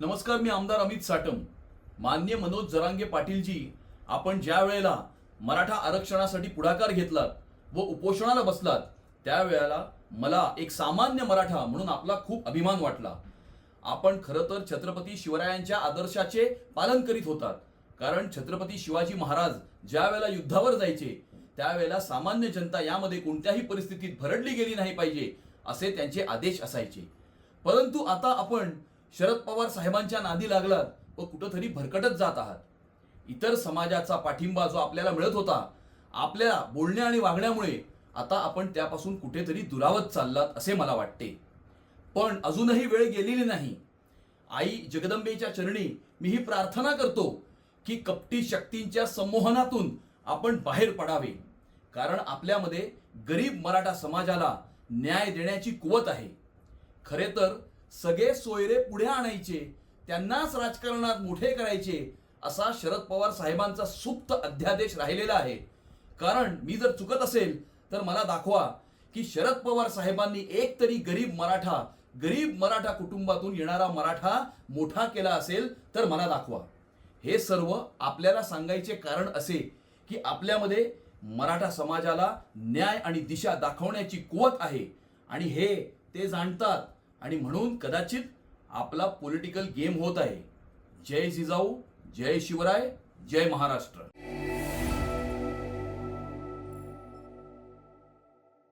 नमस्कार मी आमदार अमित साटम. मान्य मनोज जरांगे पाटीलजी आपण ज्या वेळेला मराठा आरक्षणासाठी पुढाकार घेतलात व उपोषणाला बसलात त्यावेळेला मला एक सामान्य मराठा म्हणून आपला खूप अभिमान वाटला. आपण खरं तर छत्रपती शिवरायांच्या आदर्शाचे पालन करीत होतात कारण छत्रपती शिवाजी महाराज ज्या वेळेला युद्धावर जायचे त्यावेळेला सामान्य जनता यामध्ये कोणत्याही परिस्थितीत भरडली गेली नाही पाहिजे असे त्यांचे आदेश असायचे. परंतु आता आपण शरद पवार साहेबांच्या नादी लागलात व कुठंतरी भरकटत जात आहात. इतर समाजाचा पाठिंबा जो आपल्याला मिळत होता आपल्या बोलण्या आणि वागण्यामुळे आता आपण त्यापासून कुठेतरी दुरावत चाललात असे मला वाटते. पण अजूनही वेळ गेलेली नाही. आई जगदंबेच्या चरणी मी ही प्रार्थना करतो की कपटी शक्तींच्या संमोहनातून आपण बाहेर पडावे. कारण आपल्यामध्ये गरीब मराठा समाजाला न्याय देण्याची कुवत आहे. खरे तर सगळे सोयरे पुढे आणायचे त्यांनाच राजकारणात मोठे करायचे असा शरद पवार साहेबांचा सुप्त अध्यादेश राहिलेला आहे. कारण मी जर चुकत असेल तर मला दाखवा की शरद पवार साहेबांनी एक तरी गरीब मराठा गरीब मराठा कुटुंबातून येणारा मराठा मोठा केला असेल तर मला दाखवा. हे सर्व आपल्याला सांगायचे कारण असे की आपल्यामध्ये मराठा समाजाला न्याय आणि दिशा दाखवण्याची कुवत आहे. आणि हे ते जाणतात आणि म्हणून कदाचित आपला पॉलिटिकल गेम होत आहे. जय जिजाऊ जय शिवराय जय महाराष्ट्र.